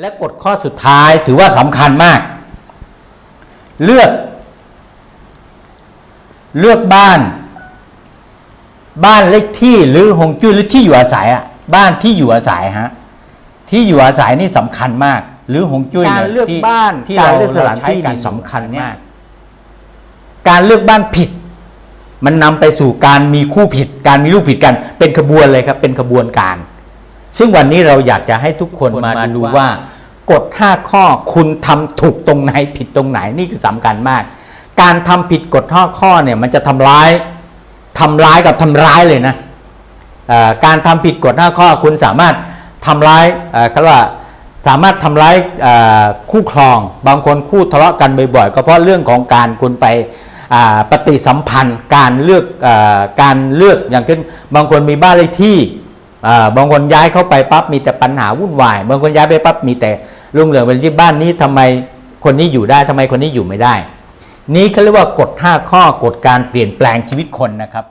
และกฎข้อสุดท้ายถือว่าสำคัญมาก เลือก เลือกบ้าน บ้านเลขที่หรือหงจุ้ยหรือที่อยู่อาศัยอะบ้านที่อยู่อาศัยฮะที่อยู่อาศัยนี่สำคัญมาก หรือหงจุ้ยการนี่ยเลือกที่บ้านที่การเราเลือกสถานใช้ที่กันี่สำคัญมาก การเลือกบ้านผิด มันนำไปสู่การมีคู่ผิด การมีลูกผิดกัน เป็นขบวนเลยครับ เป็นขบวนการ ซึ่งวันนี้เราอยากจะให้ทุกคนมาดูว่ากฎ5ข้อคุณทำถูกตรงไหนผิดตรงไหนนี่คือสำคัญมาก การทำผิดกฎ5ข้อเนี่ยมันจะทำร้ายทำร้ายกับทำร้ายเลยนะเอ่อการทำผิดกฎ5ข้อคุณสามารถทำร้ายเอ่อเขาเรียกว่าสามารถทำร้ายเอ่อคู่ครอง บางคนคู่ทะเลาะกันบ่อยๆก็เพราะเรื่องของการคุณไปอ่าปฏิสัมพันธ์ การเลือกเออการเลือกอย่างเช่นบางคนมีบ้านเลขที่อ่า บางคนย้ายเข้าไปปั๊บมีแต่ปัญหาวุ่นวาย บางคนย้ายไปปั๊บมีแต่รุ่งเรืองเป็นที่บ้านนี้ทำไมคนนี้อยู่ได้ทำไมคนนี้อยู่ไม่ได้ นี้เขาเรียกว่ากฎ5ข้อกฎการเปลี่ยนแปลงชีวิตคนนะครับ